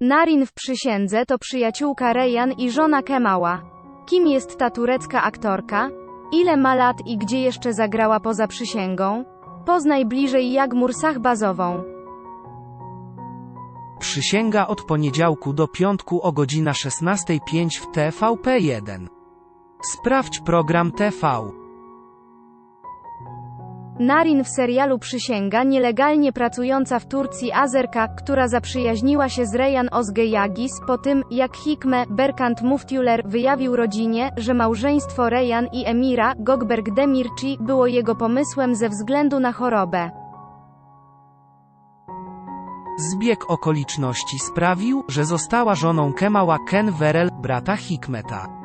Narin w przysiędze to przyjaciółka Rejan i żona Kemała. Kim jest ta turecka aktorka? Ile ma lat i gdzie jeszcze zagrała poza przysięgą? Poznaj bliżej Jagmur Sahbazową. Przysięga od poniedziałku do piątku o godzina 16.05 w TVP1. Sprawdź program TV. Narin w serialu Przysięga nielegalnie pracująca w Turcji Azerka, która zaprzyjaźniła się z Rejan Ozge Yagis po tym, jak Hikme Berkant Muftiuler wyjawił rodzinie, że małżeństwo Rejan i Emira Gogberg Demirci było jego pomysłem ze względu na chorobę. Zbieg okoliczności sprawił, że została żoną Kemała Ken Verel, brata Hikmeta.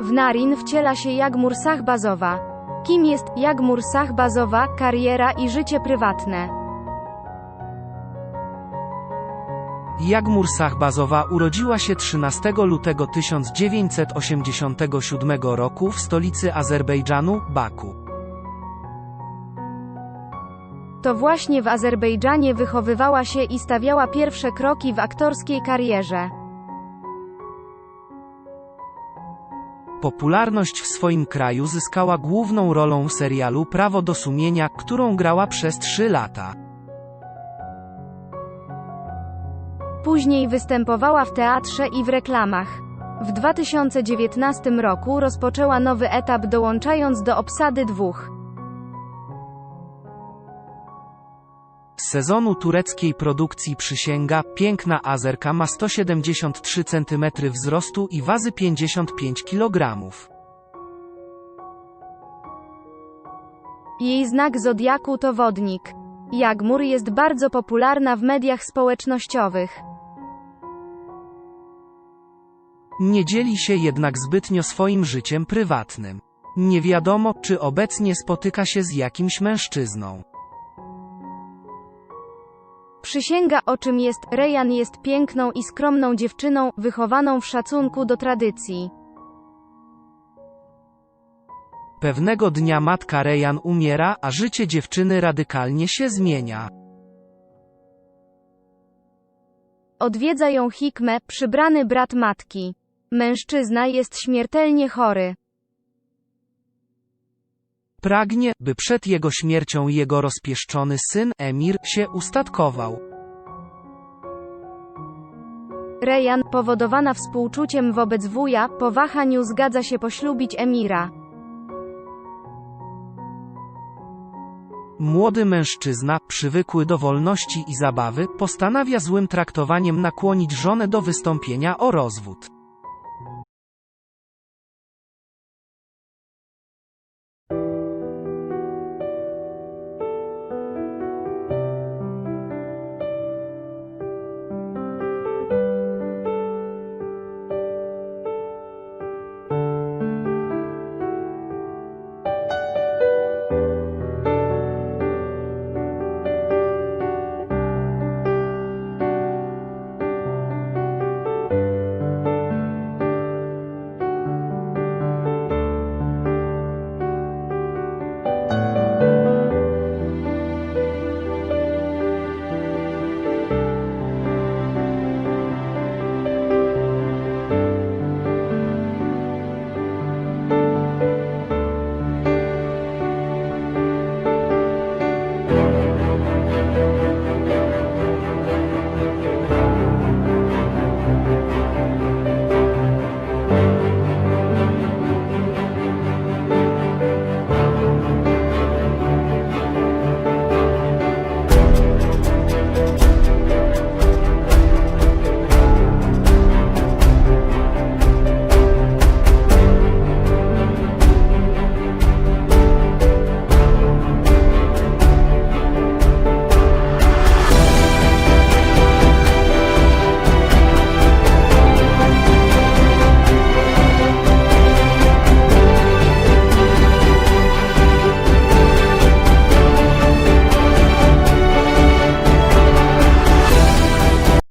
W Narin wciela się Jagmur Sahbazowa. Kim jest Jagmur Sahbazowa, kariera i życie prywatne? Jagmur Sahbazowa urodziła się 13 lutego 1987 roku w stolicy Azerbejdżanu, Baku. To właśnie w Azerbejdżanie wychowywała się i stawiała pierwsze kroki w aktorskiej karierze. Popularność w swoim kraju zyskała główną rolą serialu Prawo do sumienia, którą grała przez 3 lata. Później występowała w teatrze i w reklamach. W 2019 roku rozpoczęła nowy etap dołączając do obsady dwóch. Sezonu tureckiej produkcji przysięga, piękna Azerka ma 173 cm wzrostu i waży 55 kg. Jej znak zodiaku to wodnik. Jagmur jest bardzo popularna w mediach społecznościowych. Nie dzieli się jednak zbytnio swoim życiem prywatnym. Nie wiadomo, czy obecnie spotyka się z jakimś mężczyzną. Przysięga o czym jest, Rejan jest piękną i skromną dziewczyną, wychowaną w szacunku do tradycji. Pewnego dnia matka Rejan umiera, a życie dziewczyny radykalnie się zmienia. Odwiedza ją Hikme, przybrany brat matki. Mężczyzna jest śmiertelnie chory. Pragnie, by przed jego śmiercią jego rozpieszczony syn, Emir, się ustatkował. Rejan, powodowana współczuciem wobec wuja, po wahaniu zgadza się poślubić Emira. Młody mężczyzna, przywykły do wolności i zabawy, postanawia złym traktowaniem nakłonić żonę do wystąpienia o rozwód.